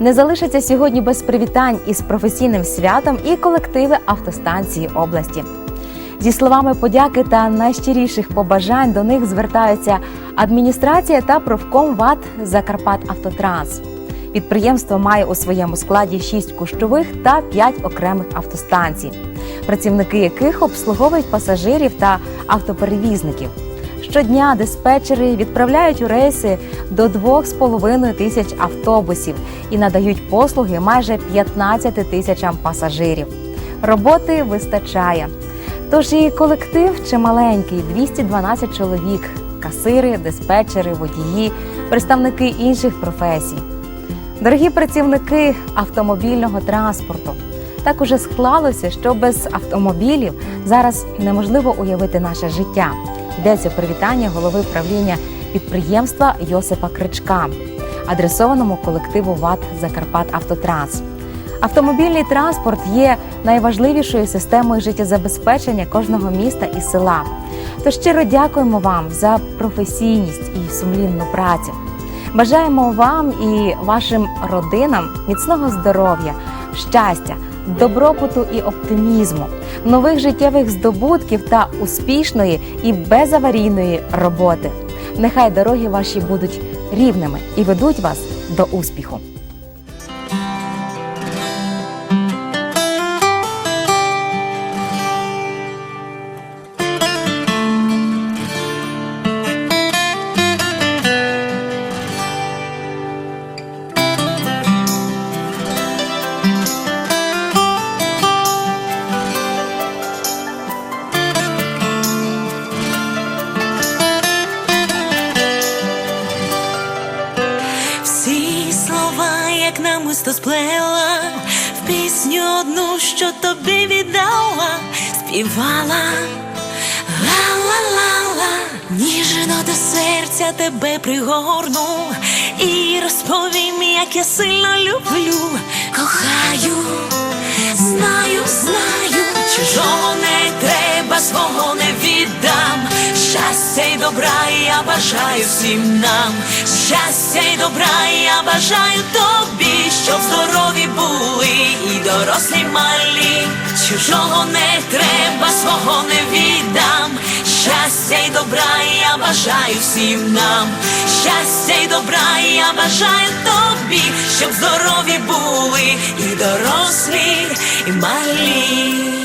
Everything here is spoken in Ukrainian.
Не залишаться сьогодні без привітань із професійним святом і колективи автостанції області. Зі словами подяки та найщиріших побажань до них звертаються адміністрація та профком ВАТ Закарпат Автотранс. Підприємство має у своєму складі 6 кущових та 5 окремих автостанцій, працівники яких обслуговують пасажирів та автоперевізників. Щодня диспетчери відправляють у рейси до 2,5 тисяч автобусів і надають послуги майже 15 тисячам пасажирів. Роботи вистачає. Тож і колектив чималенький 212 чоловік, касири, диспетчери, водії, представники інших професій. Дорогі працівники автомобільного транспорту, так уже склалося, що без автомобілів зараз неможливо уявити наше життя. Йдеться привітання голови правління підприємства Йосипа Кричка, адресованому колективу ВАТ Закарпат Автотранс. Автомобільний транспорт є найважливішою системою життєзабезпечення кожного міста і села. Тож щиро дякуємо вам за професійність і сумлінну працю. Бажаємо вам і вашим родинам міцного здоров'я, щастя, добробуту і оптимізму, нових життєвих здобутків та успішної і безаварійної роботи. Нехай дороги ваші будуть рівними і ведуть вас до успіху. Намисто сплела, в пісню одну, що тобі віддала, співала. Ла-ла-ла-ла, ніжно до серця тебе пригорну і розповім, як я сильно люблю, кохаю, знаю, знаю, чужого не треба, свого не віддам. Щастя й добра я бажаю всім нам. Щастя й добра я бажаю тобі, щоб здорові були і дорослі малі. Чужого не треба, свого не віддам. Щастя й добра я бажаю всім нам. Щастя й добра я бажаю тобі, щоб здорові були і дорослі, і малі.